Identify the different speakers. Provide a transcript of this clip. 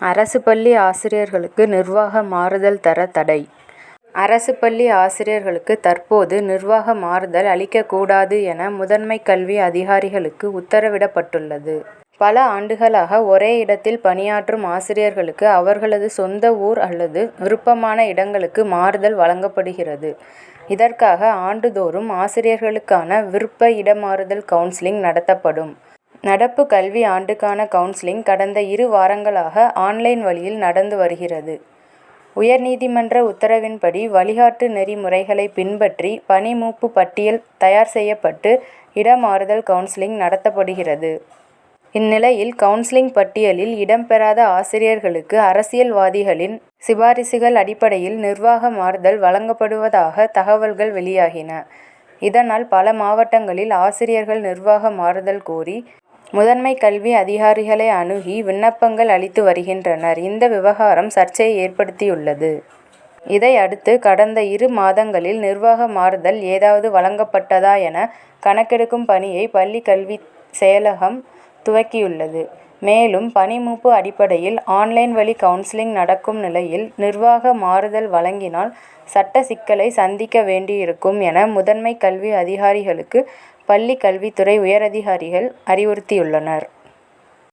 Speaker 1: அரசு பள்ளி ஆசிரியர்களுக்கு நிர்வாக மாறுதல் தர தடை அரசு பள்ளி ஆசிரியர்களுக்கு தற்போது நிர்வாக மாறுதல் அளிக்கக்கூடாது என முதன்மை கல்வி அதிகாரிகளுக்கு உத்தரவிடப்பட்டுள்ளது. பல ஆண்டுகளாக ஒரே இடத்தில் பணியாற்றும் ஆசிரியர்களுக்கு அவர்களது சொந்த ஊர் அல்லது விருப்பமான இடங்களுக்கு மாறுதல் வழங்கப்படுகிறது. இதற்காக ஆண்டுதோறும் ஆசிரியர்களுக்கான விருப்ப இடமாறுதல் கவுன்சிலிங் நடத்தப்படும். நடப்பு கல்வி ஆண்டுக்கான கவுன்சிலிங் கடந்த இரு வாரங்களாக ஆன்லைன் வழியில் நடந்து வருகிறது. உயர்நீதிமன்ற உத்தரவின்படி வழிகாட்டு நெறிமுறைகளை பின்பற்றி பணி மூப்பு பட்டியல் தயார் செய்யப்பட்டு இடமாறுதல் கவுன்சிலிங் நடத்தப்படுகிறது. இந்நிலையில் கவுன்சிலிங் பட்டியலில் இடம் பெறாத ஆசிரியர்களுக்கு அரசியல்வாதிகளின் சிபாரிசுகள் அடிப்படையில் நிர்வாக மாறுதல் வழங்கப்படுவதாக தகவல்கள் வெளியாகின. இதனால் பல மாவட்டங்களில் ஆசிரியர்கள் நிர்வாக மாறுதல் கோரி முதன்மை கல்வி அதிகாரிகளை அணுகி விண்ணப்பங்கள் அளித்து வருகின்றனர். இந்த விவகாரம் சர்ச்சையை ஏற்படுத்தியுள்ளது. இதையடுத்து கடந்த இரு மாதங்களில் நிர்வாக மாறுதல் ஏதாவது வழங்கப்பட்டதா என கணக்கெடுக்கும் பணியை பள்ளி கல்வி செயலகம் துவக்கியுள்ளது. மேலும் பணி மூப்பு அடிப்படையில் ஆன்-லைன் வழி கவுன்சிலிங் நடக்கும் நிலையில் நிர்வாக மாறுதல் வழங்கினால் சட்ட சிக்கலை சந்திக்க வேண்டியிருக்கும் என முதன்மை கல்வி அதிகாரிகளுக்கு பள்ளி கல்வித்துறை உயரதிகாரிகள் அறிவுறுத்தியுள்ளனர்.